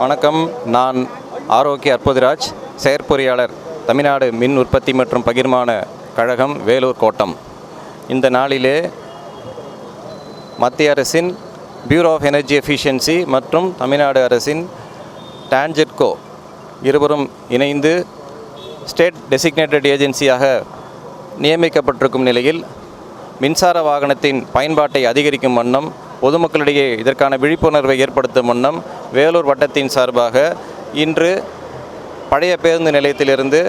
வணக்கம். நான் ஆரோக்கிய அற்புதராஜ் செயற்பொறியாளர் தமிழ்நாடு மின் உற்பத்தி மற்றும் பகிர்மான கழகம் வேலூர் கோட்டம். இந்த நாளிலே மத்திய அரசின் பியூரோ ஆஃப் எனர்ஜி எஃபிஷியன்சி மற்றும் தமிழ்நாடு அரசின் டான்ஜெட்கோ இருவரும் இணைந்து ஸ்டேட் டெசிக்னேட்டட் ஏஜென்சியாக நியமிக்கப்பட்டிருக்கும் நிலையில் மின்சார வாகனத்தின் பயன்பாட்டை அதிகரிக்கும் வண்ணம் பொதுமக்களிடையே இதற்கான விழிப்புணர்வை ஏற்படுத்தும் முன்னம் வேலூர் வட்டத்தின் சார்பாக இன்று பழைய பேருந்து நிலையத்திலிருந்து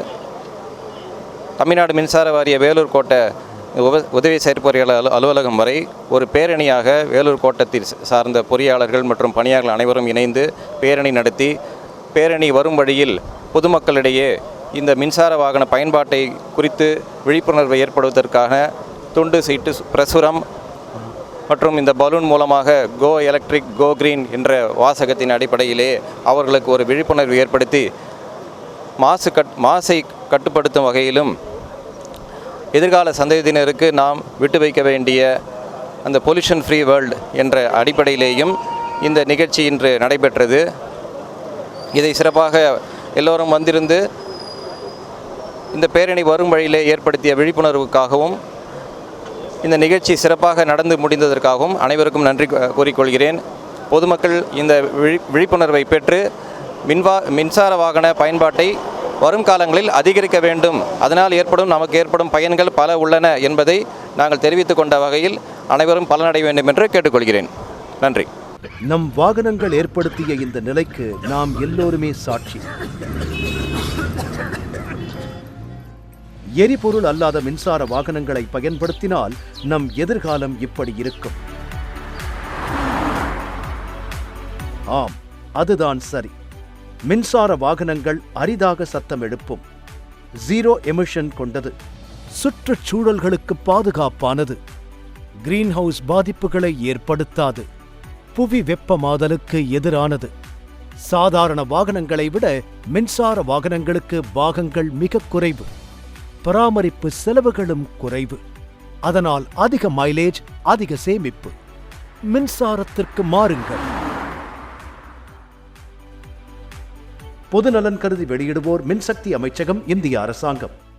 தமிழ்நாடு மின்சார வாரிய வேலூர் கோட்ட உதவி செயற்பொறியாளர் அலுவலகம் வரை ஒரு பேரணியாக வேலூர் கோட்டத்தில் சார்ந்த பொறியாளர்கள் மற்றும் பணியாளர்கள் அனைவரும் இணைந்து பேரணி நடத்தி பேரணி வரும் வழியில் பொதுமக்களிடையே இந்த மின்சார வாகன பயன்பாட்டை குறித்து விழிப்புணர்வை ஏற்படுவதற்காக துண்டு சீட்டு பிரசுரம் மற்றும் இந்த பலூன் மூலமாக கோ எலக்ட்ரிக் கோ கிரீன் என்ற வாசகத்தின் அடிப்படையிலே அவர்களுக்கு ஒரு விழிப்புணர்வு ஏற்படுத்தி மாசு கட் மாசை கட்டுப்படுத்தும் வகையிலும் எதிர்கால சந்ததியினருக்கு நாம் விட்டு வைக்க வேண்டிய அந்த பொல்யூஷன் ஃப்ரீ வேர்ல்டு என்ற அடிப்படையிலேயும் இந்த நிகழ்ச்சி இன்று நடைபெற்றது. இதை சிறப்பாக எல்லோரும் வந்திருந்து இந்த பேரணி வரும் வழியிலே ஏற்படுத்திய விழிப்புணர்வுக்காகவும் இந்த நிகழ்ச்சி சிறப்பாக நடந்து முடிந்ததற்காகவும் அனைவருக்கும் நன்றி கூறிக்கொள்கிறேன். பொதுமக்கள் இந்த விழி விழிப்புணர்வை பெற்று மின்வா மின்சார வாகன பயன்பாட்டை வரும் காலங்களில் அதிகரிக்க வேண்டும். அதனால் ஏற்படும் நமக்கு ஏற்படும் பயன்கள் பல உள்ளன என்பதை நாங்கள் தெரிவித்துக் கொண்ட வகையில் அனைவரும் பலனடைய வேண்டும் என்று கேட்டுக்கொள்கிறேன். நன்றி. நம் வாகனங்கள் ஏற்படுத்திய இந்த நிலைக்கு நாம் எல்லோருமே சாட்சி. எரிபொருள் அல்லாத மின்சார வாகனங்களை பயன்படுத்தினால் நம் எதிர்காலம் இப்படி இருக்கும். ஆம் அதுதான் சரி. மின்சார வாகனங்கள் அரிதாக சத்தம் எழுப்பும். ஜீரோ எமிஷன் கொண்டது. சுற்றுச்சூழல்களுக்கு பாதுகாப்பானது. கிரீன்ஹவுஸ் பாதிப்புகளை ஏற்படுத்தாது. புவி வெப்பமாதலுக்கு எதிரானது. சாதாரண வாகனங்களை விட மின்சார வாகனங்களுக்கு பாகங்கள் மிக குறைவு. பராமரிப்பு செலவுகளும் குறைவு. அதனால் அதிக மைலேஜ் அதிக சேமிப்பு. மின்சாரத்திற்கு மாறுங்கள். பொதுநலன் கருதி வெளியிடுவோர் மின்சக்தி அமைச்சகம் இந்திய அரசாங்கம்.